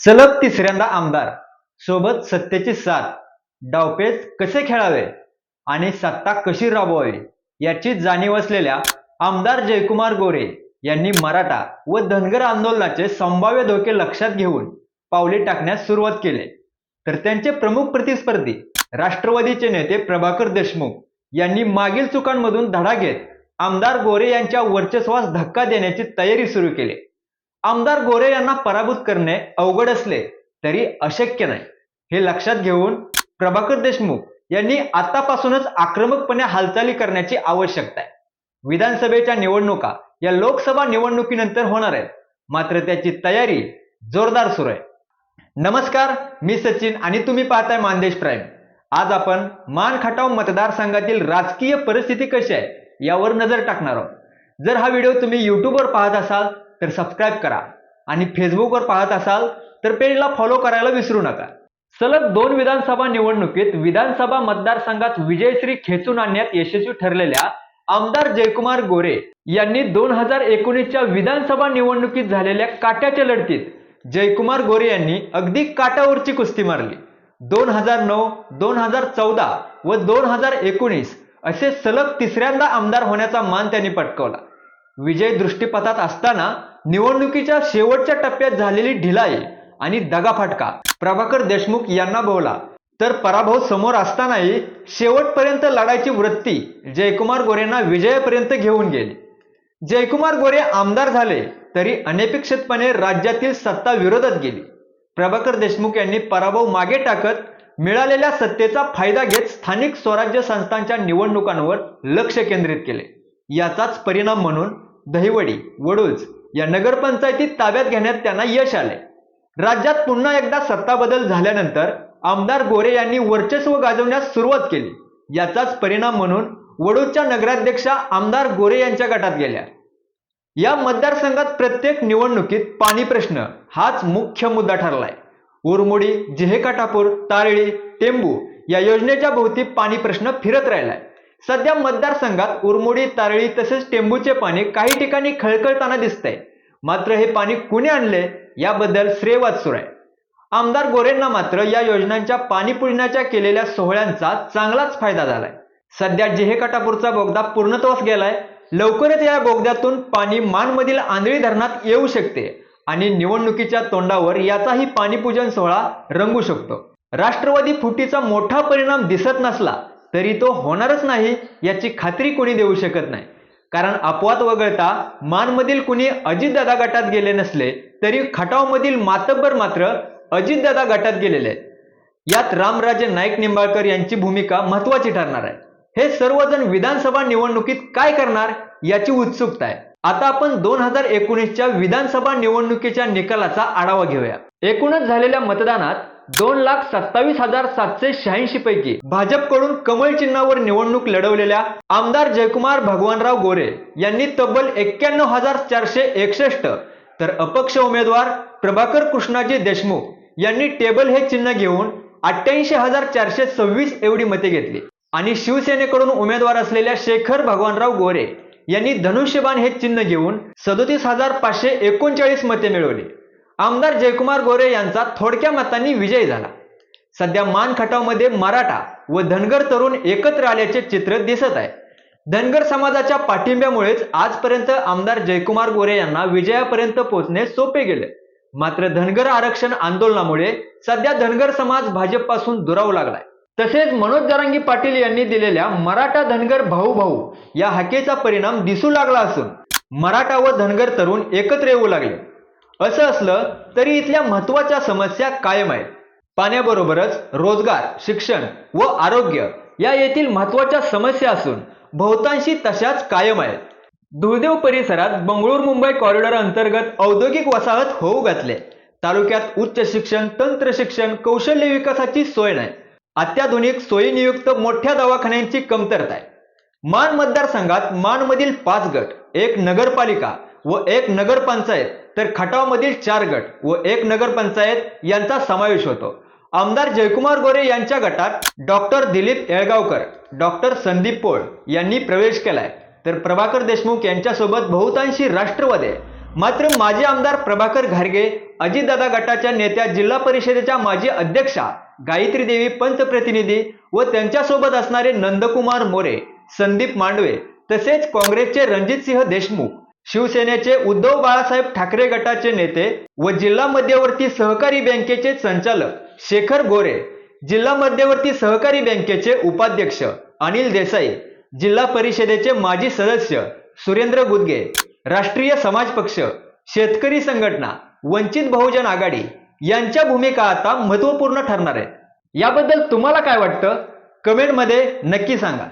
सलग तिसऱ्यांदा आमदार. सोबत सत्तेची साथ डावपेच कसे खेळावे? आणि सत्ता कशी राबवावी? याची जाणीव असलेल्या आमदार जयकुमार गोरे यांनी मराठा व धनगर आंदोलनाचे संभाव्य धोके लक्षात घेऊन पावले टाकण्यास सुरुवात केली. तर त्यांचे प्रमुख प्रतिस्पर्धी राष्ट्रवादीचे नेते प्रभाकर देशमुख यांनी मागील चुकांमधून धडा घेत आमदार गोरे यांच्या वर्चस्वास धक्का देण्याची तयारी सुरू केली. आमदार गोरे यांना पराभूत करणे अवघड असले तरी अशक्य नाही. हे लक्षात घेऊन प्रभाकर देशमुख यांनी आतापासूनच आक्रमकपणे हालचाली करण्याची आवश्यकता आहे. विधानसभेच्या निवडणुका या लोकसभा निवडणुकीनंतर होणार आहेत. मात्र त्याची तयारी जोरदार सुरू आहे. नमस्कार मी सचिन आणि तुम्ही पाहताय मानदेश प्राईम. आज आपण मान खटाव मतदारसंघातील राजकीय परिस्थिती कशी आहे यावर नजर टाकणार आहोत. जर हा व्हिडिओ तुम्ही युट्यूबवर पाहत असाल तर सबस्क्राईब करा. आणि फेसबुकवर पाहत असाल तर पेजला फॉलो करायला विसरू नका. सलग दोन विधानसभा निवडणुकीत विधानसभा मतदारसंघात विजयश्री खेचून आणण्यात यशस्वी ठरलेल्या आमदार जयकुमार गोरे यांनी दोन हजार एकोणीसच्या विधानसभा निवडणुकीत झालेल्या काट्याच्या लढतीत जयकुमार गोरे यांनी अगदी काटावरची कुस्ती मारली. दोन हजार नऊ दोन हजार चौदा व दोन हजार एकोणीस असे सलग तिसऱ्यांदा आमदार होण्याचा मान त्यांनी पटकावला. विजय दृष्टीपथात असताना निवडणुकीच्या शेवटच्या टप्प्यात झालेली ढिलाई आणि दगाफटका प्रभाकर देशमुख यांना भोवला तर पराभव समोर असतानाही शेवटपर्यंत लढायची वृत्ती जयकुमार गोरेंना विजयापर्यंत घेऊन गेली. जयकुमार गोरे आमदार झाले तरी अनपेक्षितपणे राज्यातील सत्ता विरोधात गेली. प्रभाकर देशमुख यांनी पराभव मागे टाकत मिळालेल्या सत्तेचा फायदा घेत स्थानिक स्वराज्य संस्थांच्या निवडणुकांवर लक्ष केंद्रित केले. याचाच परिणाम म्हणून दहिवडी वडूज या नगरपंचायतीत ताब्यात घेण्यात त्यांना यश आले. राज्यात पुन्हा एकदा सत्ता बदल झाल्यानंतर आमदार गोरे यांनी वर्चस्व गाजवण्यास सुरुवात केली. याचाच परिणाम म्हणून वडूजच्या नगराध्यक्षा आमदार गोरे यांच्या गटात गेल्या. या मतदारसंघात प्रत्येक निवडणुकीत पाणी प्रश्न हाच मुख्य मुद्दा ठरलाय. उरमोडी जिहेकाटापूर तारळी टेंबू या योजनेच्या भोवती पाणी प्रश्न फिरत राहिलाय. सध्या मतदारसंघात उरमोडी तारळी तसेच टेंबूचे पाणी काही ठिकाणी खळखळताना दिसतंय. मात्र हे पाणी कुणी आणले याबद्दल श्रेयवाद सुरू आहे. आमदार गोरेंना मात्र या योजनांच्या पाणी पुरण्याच्या केलेल्या सोहळ्यांचा चांगलाच फायदा झालाय. सध्या जिहेकाटापूरचा बोगदा पूर्णत्वास गेलाय. लवकरच या बोगद्यातून पाणी मानमधील आंधळी धरणात येऊ शकते आणि निवडणुकीच्या तोंडावर याचाही पाणीपूजन सोहळा रंगू शकतो. राष्ट्रवादी फुटीचा मोठा परिणाम दिसत नसला तरी तो होणारच नाही याची खात्री कोणी देऊ शकत नाही. कारण अपवाद वगळता मानमधील कुणी अजितदादा गटात गेले नसले तरी खटावमधील मातब्बर मात्र अजितदादा गटात गेलेले. आहेत यात रामराजे नाईक निंबाळकर यांची भूमिका महत्वाची ठरणार आहे. हे सर्वजण विधानसभा निवडणुकीत काय करणार याची उत्सुकता आहे. आता आपण दोन हजार एकोणीसच्या विधानसभा निवडणुकीच्या निकालाचा आढावा घेऊया. एकूणच झालेल्या मतदानात दोन लाख सत्तावीस हजार सातशे शहाऐंशी पैकी. भाजपकडून कमल चिन्हावर निवडणूक लढवलेल्या आमदार जयकुमार भगवानराव गोरे यांनी तब्बल एक्क्याण्णव हजार चारशे एकसष्ट. तर अपक्ष उमेदवार प्रभाकर कृष्णाजी देशमुख यांनी टेबल हे चिन्ह घेऊन अठ्ठ्याऐंशी हजार चारशे सव्वीस एवढी मते घेतली. आणि शिवसेनेकडून उमेदवार असलेल्या शेखर भगवानराव गोरे यांनी धनुष्यबाण हे चिन्ह घेऊन सदोतीस हजार पाचशे एकोणचाळीस मते मिळवली. आमदार जयकुमार गोरे यांचा थोडक्या मतांनी विजय झाला. सध्या मान खटावमध्ये मराठा व धनगर तरुण एकत्र आल्याचे चित्र दिसत आहे. धनगर समाजाच्या पाठिंब्यामुळेच आजपर्यंत आमदार जयकुमार गोरे यांना विजयापर्यंत पोहोचणे सोपे गेले. मात्र धनगर आरक्षण आंदोलनामुळे सध्या धनगर समाज भाजपपासून दुरावू लागलाय. तसेच मनोज जरांगी पाटील यांनी दिलेल्या मराठा धनगर भाऊ भाऊ या हाकेचा परिणाम दिसू लागला असून मराठा व धनगर तरुण एकत्र येऊ लागले. असं असलं तरी इथल्या महत्त्वाच्या समस्या कायम आहेत. पाण्याबरोबरच रोजगार शिक्षण व आरोग्य या येथील महत्त्वाच्या समस्या असून बहुतांशी तशाच कायम आहेत. दुर्देव परिसरात बंगळूर मुंबई कॉरिडॉर अंतर्गत औद्योगिक वसाहत होऊ घातले. तालुक्यात उच्च शिक्षण तंत्र शिक्षण कौशल्य विकासाची सोय नाही. अत्याधुनिक सोयीनियुक्त मोठ्या दवाखान्यांची कमतरता आहे. मान मतदारसंघात मानमधील पाच गट एक नगरपालिका व एक नगरपंचायत तर खटावमधील चार गट व एक नगरपंचायत यांचा समावेश होतो आमदार जयकुमार गोरे यांच्या गटात डॉक्टर दिलीप येळगावकर डॉक्टर संदीप पोळ यांनी प्रवेश केलाय तर प्रभाकर देशमुख यांच्यासोबत बहुतांशी राष्ट्रवाद आहे. मात्र माजी आमदार प्रभाकर घारगे अजितदादा गटाच्या नेत्या जिल्हा परिषदेच्या माजी अध्यक्षा गायत्री देवी पंतप्रतिनिधी व त्यांच्यासोबत असणारे नंदकुमार मोरे संदीप मांडवे तसेच काँग्रेसचे रणजितसिंह देशमुख शिवसेनेचे उद्धव बाळासाहेब ठाकरे गटाचे नेते व जिल्हा मध्यवर्ती सहकारी बँकेचे संचालक शेखर गोरे जिल्हा मध्यवर्ती सहकारी बँकेचे उपाध्यक्ष अनिल देसाई जिल्हा परिषदेचे माजी सदस्य सुरेंद्र गुदगे राष्ट्रीय समाज पक्ष शेतकरी संघटना वंचित बहुजन आघाडी यांच्या भूमिका आता महत्त्वपूर्ण ठरणार आहे. याबद्दल तुम्हाला काय वाटतं? कमेंटमध्ये नक्की सांगा.